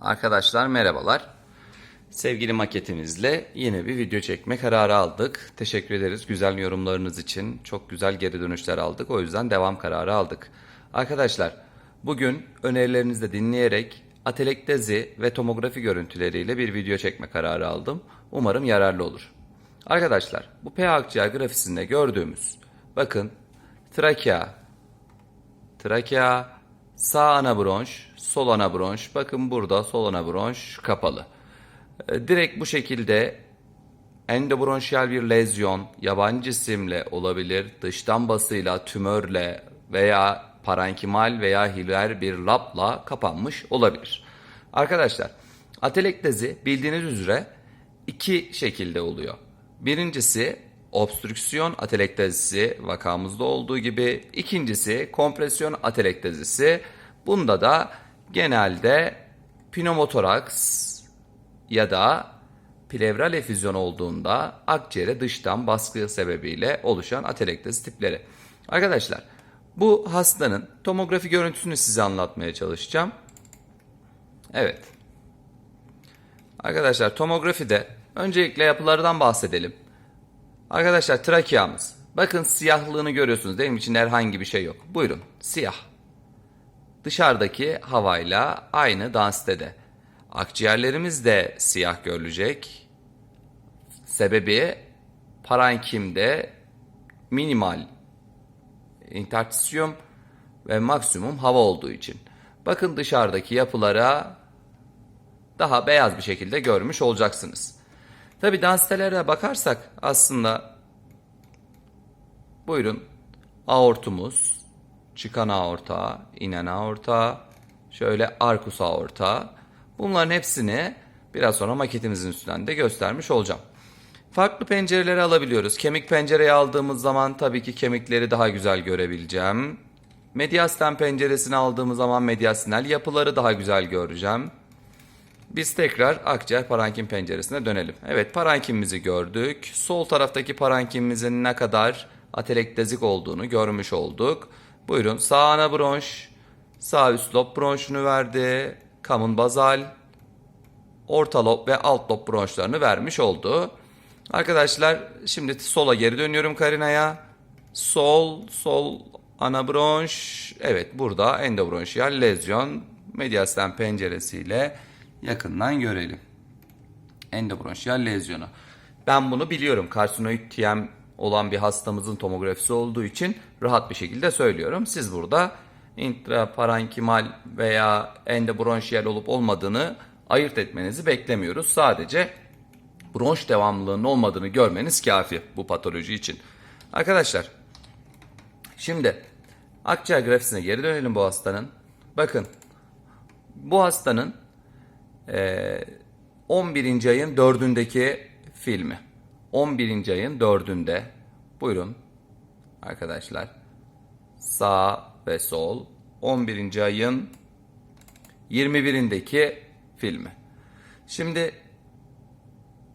Arkadaşlar merhabalar. Sevgili maketimizle yine bir video çekme kararı aldık. Teşekkür ederiz güzel yorumlarınız için. Çok güzel geri dönüşler aldık. O yüzden devam kararı aldık. Arkadaşlar bugün önerilerinizi de dinleyerek atelektezi ve tomografi görüntüleriyle bir video çekme kararı aldım. Umarım yararlı olur. Arkadaşlar bu P akciğer grafisinde gördüğümüz bakın trakea, Trakea, sağ ana bronş, sol ana bronş. Bakın burada sol ana bronş kapalı. E, Direkt bu şekilde endobronşiyal bir lezyon yabancı cisimle olabilir. Dıştan basıyla, tümörle veya parenkimal veya hiler bir lapla kapanmış olabilir. Arkadaşlar atelektezi bildiğiniz üzere iki şekilde oluyor. Birincisi obstrüksiyon atelektezisi vakamızda olduğu gibi. ikincisi kompresyon atelektezisi. Bunda da genelde pneumotoraks ya da plevral efüzyon olduğunda akciğere dıştan baskı sebebiyle oluşan atelektezi tipleri. Arkadaşlar bu hastanın tomografi görüntüsünü size anlatmaya çalışacağım. Evet. Arkadaşlar tomografide öncelikle yapılardan bahsedelim. Arkadaşlar trakeamız. Bakın siyahlığını görüyorsunuz değil mi? İçinde herhangi bir şey yok. Buyurun siyah. Dışarıdaki havayla aynı densitede. Akciğerlerimiz de siyah görülecek. Sebebi parankimde minimal interstisyum ve maksimum hava olduğu için. Bakın dışarıdaki yapılara daha beyaz bir şekilde görmüş olacaksınız. Tabi densitelere bakarsak aslında buyurun aortumuz, çıkan aorta, inen aorta, şöyle arkus aorta. Bunların hepsini biraz sonra maketimizin üstünden de göstermiş olacağım. Farklı pencereleri alabiliyoruz. Kemik pencereyi aldığımız zaman tabii ki kemikleri daha güzel görebileceğim. Mediastin penceresini aldığımız zaman mediastinal yapıları daha güzel göreceğim. Biz tekrar akciğer parankim penceresine dönelim. Evet parankimimizi gördük. Sol taraftaki parankimimizin ne kadar atelektazik olduğunu görmüş olduk. Buyurun sağ ana bronş, sağ üst lob bronşunu verdi. Kamun bazal, orta lob ve alt lob bronşlarını vermiş oldu. Arkadaşlar şimdi sola geri dönüyorum karinaya. Sol, sol ana bronş. Evet burada endobronşiyal lezyon mediastin penceresiyle yakından görelim. Endobronşiyal lezyonu. Ben bunu biliyorum. Karsinoid TM olan bir hastamızın tomografisi olduğu için rahat bir şekilde söylüyorum. Siz burada intraparenkimal veya endobronşiyal olup olmadığını ayırt etmenizi beklemiyoruz. Sadece bronş devamlılığının olmadığını görmeniz kafi bu patoloji için. Arkadaşlar şimdi akciğer grafisine geri dönelim bu hastanın. Bakın bu hastanın ee, 11. ayın 4'ündeki filmi. 11. ayın 4'ünde. Buyurun arkadaşlar. Sağ ve sol. 11. ayın 21'indeki filmi. Şimdi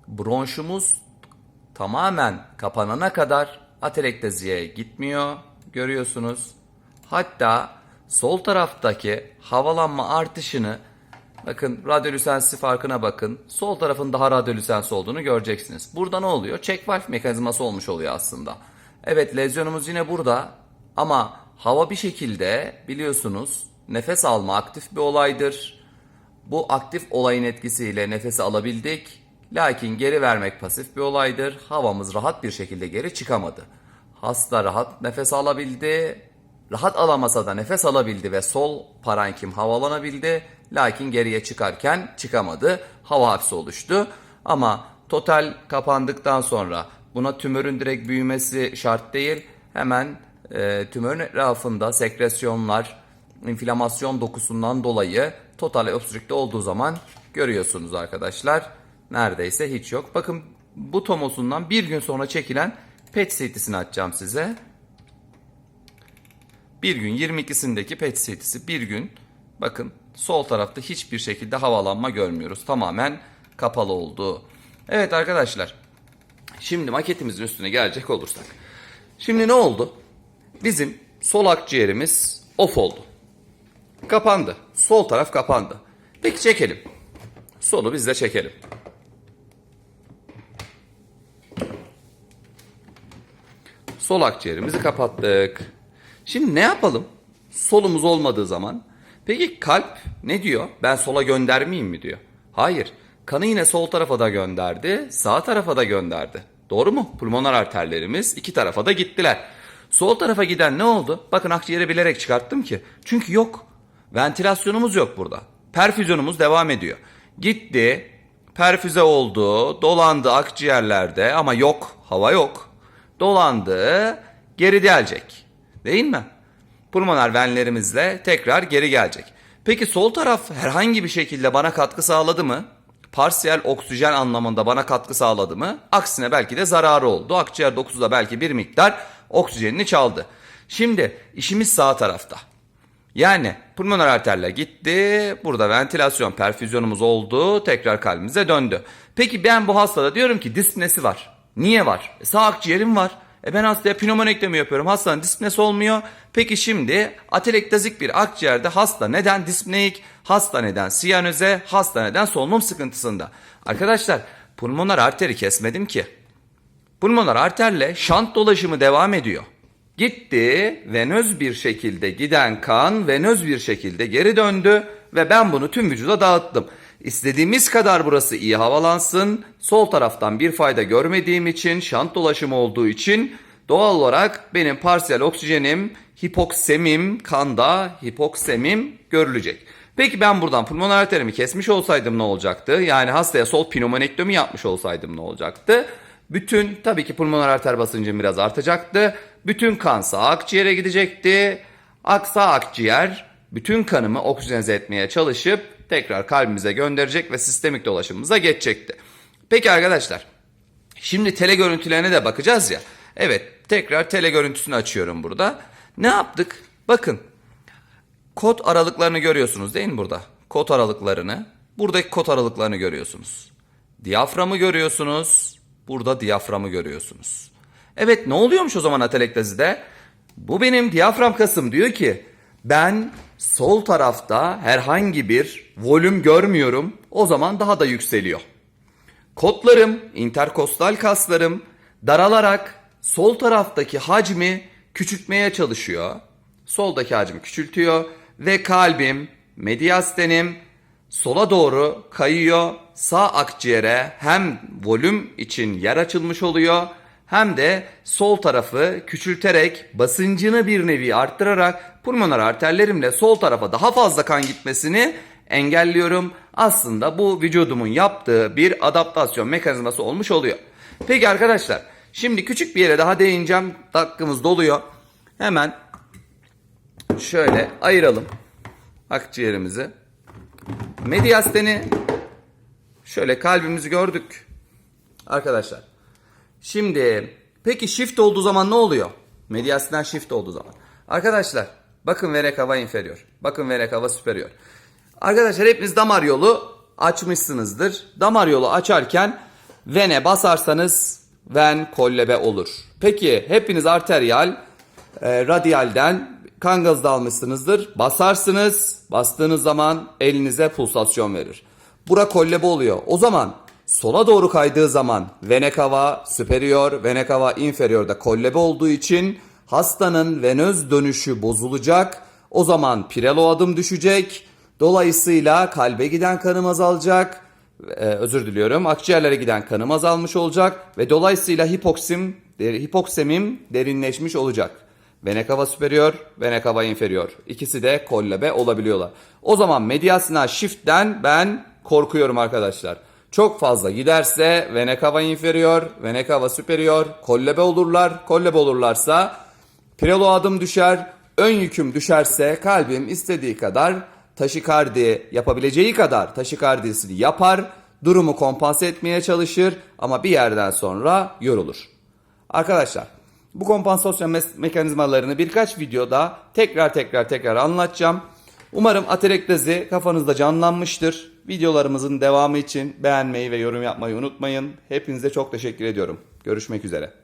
bronşumuz tamamen kapanana kadar atelektaziye gitmiyor. Görüyorsunuz. Hatta sol taraftaki havalanma artışını Bakın radyolüsensi farkına bakın. Sol tarafın daha radyolüsensi olduğunu göreceksiniz. Burada ne oluyor? Check valve mekanizması olmuş oluyor aslında. Evet lezyonumuz yine burada ama hava bir şekilde biliyorsunuz nefes alma aktif bir olaydır. Bu aktif olayın etkisiyle nefesi alabildik. Lakin geri vermek pasif bir olaydır. Havamız rahat bir şekilde geri çıkamadı. Hasta rahat nefes alabildi. Rahat alamasa da nefes alabildi ve sol parenkim havalanabildi. Lakin geriye çıkarken çıkamadı. Hava hapsi oluştu. Ama total kapandıktan sonra buna tümörün direkt büyümesi şart değil. Hemen e, tümörün etrafında sekresyonlar, inflamasyon dokusundan dolayı total obstrükte olduğu zaman görüyorsunuz arkadaşlar. Neredeyse hiç yok. Bakın bu tomosundan bir gün sonra çekilen PET CT'sini açacağım size. Bir gün 22'sindeki PET CT'si bir gün bakın sol tarafta hiçbir şekilde havalanma görmüyoruz. Tamamen kapalı oldu. Evet arkadaşlar şimdi maketimizin üstüne gelecek olursak. Şimdi ne oldu? Bizim sol akciğerimiz off oldu. Kapandı. Sol taraf kapandı. Peki çekelim. Solu biz de çekelim. Sol akciğerimizi kapattık. Şimdi ne yapalım? Solumuz olmadığı zaman. Peki kalp ne diyor? Ben sola göndermeyeyim mi diyor. Hayır. Kanı yine sol tarafa da gönderdi, sağ tarafa da gönderdi. Doğru mu? Pulmoner arterlerimiz iki tarafa da gittiler. Sol tarafa giden ne oldu? Bakın akciğeri bilerek çıkarttım ki. Çünkü yok. Ventilasyonumuz yok burada. Perfüzyonumuz devam ediyor. Gitti, perfüze oldu, dolandı akciğerlerde ama yok, hava yok. Dolandı, geri gelecek. Değil mi? Pulmoner venlerimizle tekrar geri gelecek. Peki sol taraf herhangi bir şekilde bana katkı sağladı mı? Parsiyel oksijen anlamında bana katkı sağladı mı? Aksine belki de zararı oldu. Akciğer dokusu da belki bir miktar oksijenini çaldı. Şimdi işimiz sağ tarafta. Yani pulmoner arterler gitti. Burada ventilasyon, perfüzyonumuz oldu. Tekrar kalbimize döndü. Peki ben bu hastada diyorum ki dispnesi var. Niye var? E, sağ akciğerim var. E ben hastaya pneumonektomi yapıyorum. Hastanın dispnesi olmuyor. Peki şimdi atelektazik bir akciğerde hasta neden dispneik, hasta neden siyanoze, hasta neden solunum sıkıntısında? Arkadaşlar pulmoner arteri kesmedim ki. Pulmoner arterle şant dolaşımı devam ediyor. Gitti, venöz bir şekilde giden kan venöz bir şekilde geri döndü ve ben bunu tüm vücuda dağıttım. İstediğimiz kadar burası iyi havalansın. Sol taraftan bir fayda görmediğim için, şant dolaşımı olduğu için doğal olarak benim parsiyel oksijenim, hipoksemim, kanda hipoksemim görülecek. Peki ben buradan pulmoner arterimi kesmiş olsaydım ne olacaktı? Yani hastaya sol pneumonektomi yapmış olsaydım ne olacaktı? Bütün tabii ki pulmoner arter basıncım biraz artacaktı. Bütün kan sağ akciğere gidecekti. Aksa akciğer bütün kanımı oksijenize etmeye çalışıp tekrar kalbimize gönderecek ve sistemik dolaşımımıza geçecekti. Peki arkadaşlar şimdi tele görüntülerine de bakacağız ya. Evet tekrar tele görüntüsünü açıyorum burada. Ne yaptık? Bakın kod aralıklarını görüyorsunuz değil mi burada? Kod aralıklarını. Buradaki kod aralıklarını görüyorsunuz. Diyaframı görüyorsunuz. Burada diyaframı görüyorsunuz. Evet ne oluyormuş o zaman atelektazide? Bu benim diyafram kasım diyor ki ben sol tarafta herhangi bir volüm görmüyorum. O zaman daha da yükseliyor. Kotlarım, interkostal kaslarım daralarak sol taraftaki hacmi küçültmeye çalışıyor. Soldaki hacmi küçültüyor ve kalbim, mediastenim sola doğru kayıyor. Sağ akciğere hem volüm için yer açılmış oluyor hem de sol tarafı küçülterek basıncını bir nevi arttırarak pulmoner arterlerimle sol tarafa daha fazla kan gitmesini engelliyorum. Aslında bu vücudumun yaptığı bir adaptasyon mekanizması olmuş oluyor. Peki arkadaşlar şimdi küçük bir yere daha değineceğim. Dakikamız doluyor. Hemen şöyle ayıralım akciğerimizi. Mediasteni şöyle kalbimizi gördük. Arkadaşlar. Şimdi peki shift olduğu zaman ne oluyor? Mediasten shift olduğu zaman. Arkadaşlar bakın vena cava inferior. Bakın vena cava superior. Arkadaşlar hepiniz damar yolu açmışsınızdır. Damar yolu açarken vene basarsanız ven kollebe olur. Peki hepiniz arteriyal e, radyalden kan gazı da almışsınızdır. Basarsınız. Bastığınız zaman elinize pulsasyon verir. Bura kollebe oluyor. O zaman sola doğru kaydığı zaman vena cava superior, vena cava inferior da kollebe olduğu için hastanın venöz dönüşü bozulacak. O zaman pirelo adım düşecek. Dolayısıyla kalbe giden kanım azalacak. Ee, özür diliyorum. Akciğerlere giden kanım azalmış olacak ve dolayısıyla hipoksim, hipoksemim derinleşmiş olacak. Vena cava superior, vena cava inferior. İkisi de kollebe olabiliyorlar. O zaman mediastinal shift'ten ben korkuyorum arkadaşlar. Çok fazla giderse vena cava inferior, vena cava superior, kollebe olurlar. Kollebe olurlarsa pirelo adım düşer. Ön yüküm düşerse kalbim istediği kadar taşikardi yapabileceği kadar taşikardisini yapar. Durumu kompanse etmeye çalışır ama bir yerden sonra yorulur. Arkadaşlar bu kompansasyon mes- mekanizmalarını birkaç videoda tekrar tekrar tekrar anlatacağım. Umarım atelektazi kafanızda canlanmıştır. Videolarımızın devamı için beğenmeyi ve yorum yapmayı unutmayın. Hepinize çok teşekkür ediyorum. Görüşmek üzere.